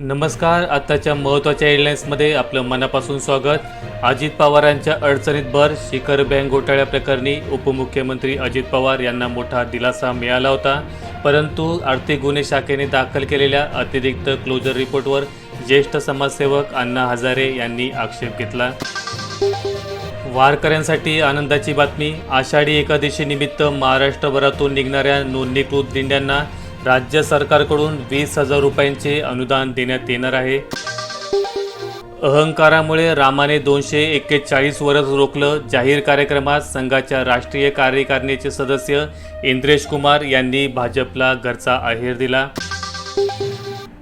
नमस्कार आताच्या महत्त्वाच्या हेडलाईन्समध्ये आपलं मनापासून स्वागत. अजित पवारांच्या अडचणीत भर शिखर बँक घोटाळ्याप्रकरणी उपमुख्यमंत्री अजित पवार यांना मोठा दिलासा मिळाला होता. परंतु आर्थिक गुन्हे शाखेने दाखल केलेल्या अतिरिक्त क्लोजर रिपोर्टवर ज्येष्ठ समाजसेवक अण्णा हजारे यांनी आक्षेप घेतला. वारकऱ्यांसाठी आनंदाची बातमी आषाढी एकादशीनिमित्त महाराष्ट्रभरातून निघणाऱ्या नोंदणीकृत दिंड्यांना राज्य सरकारकडून वीस हजार रुपयांचे अनुदान देण्यात येणार आहे. अहंकारामुळे रामाने दोनशे एक्केचाळीस वरच रोखलं जाहीर कार्यक्रमात संघाच्या राष्ट्रीय कार्यकारिणीचे सदस्य इंद्रेश कुमार यांनी भाजपला घरचा अहेर दिला.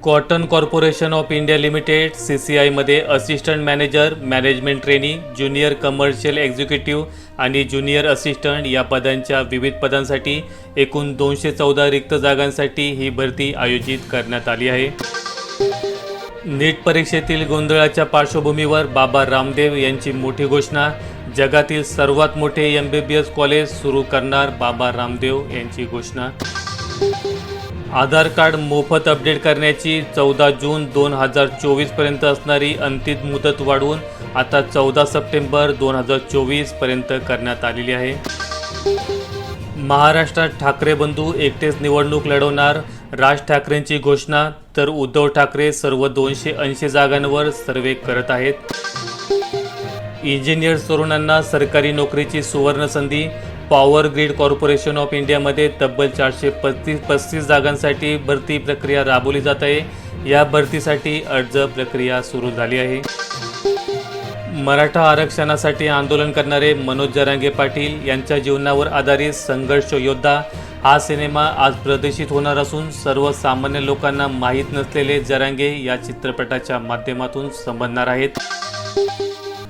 Cotton corporation of India limited C C आयमध्ये assistant manager management trainee junior commercial executive आणि ज्युनियर असिस्टंट या पदांच्या विविध पदांसाठी एकूण दोनशे चौदा रिक्त जागांसाठी ही भरती आयोजित करण्यात आली आहे. नीट परीक्षेतील गोंधळाच्या पार्श्वभूमीवर बाबा रामदेव यांची मोठी घोषणा. जगातील सर्वात मोठे M B B S college सुरू करणार बाबा रामदेव यांची घोषणा. आधार कार्ड मोफत अपडेट करण्याची चौदा जून दोन हजार चोवीसपर्यंत असणारी अंतिम मुदत वाढवून आता चौदा सप्टेंबर दोन हजार चोवीसपर्यंत करण्यात आलेली आहे. महाराष्ट्रात ठाकरे बंधू एकटेच निवडणूक लढवणार राज ठाकरेंची घोषणा तर उद्धव ठाकरे सर्व दोनशे ऐंशी जागांवर सर्वे करत आहेत. इंजिनियर्स तरुणांना सरकारी नोकरीची सुवर्ण संधी पॉवर ग्रीड कॉर्पोरेशन ऑफ इंडियामध्ये तब्बल चारशे पस्तीस पस्तीस जागांसाठी भरती प्रक्रिया राबवली जात आहे. या भरतीसाठी अर्ज प्रक्रिया सुरू झाली आहे. मराठा आरक्षणासाठी आंदोलन करणारे मनोज जरांगे पाटील यांच्या जीवनावर आधारित संघर्ष योद्धा हा सिनेमा आज प्रदर्शित होणार असून सर्वसामान्य लोकांना माहीत नसलेले जरांगे या चित्रपटाच्या माध्यमातून संबंधणार आहेत.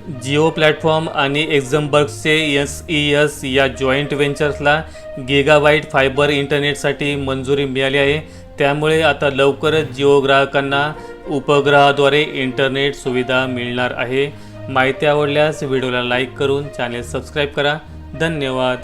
जिओ प्लॅटफॉर्म आणि एक्झमबर्गचे एस ई एस या जॉईंट व्हेंचर्सला गिगाबाईट फायबर इंटरनेटसाठी मंजुरी मिळाली आहे. त्यामुळे आता लवकरच जिओ ग्राहकांना उपग्रहाद्वारे इंटरनेट सुविधा मिळणार आहे. माहिती आवडल्यास व्हिडिओला लाईक करून चॅनेल सबस्क्राईब करा. धन्यवाद.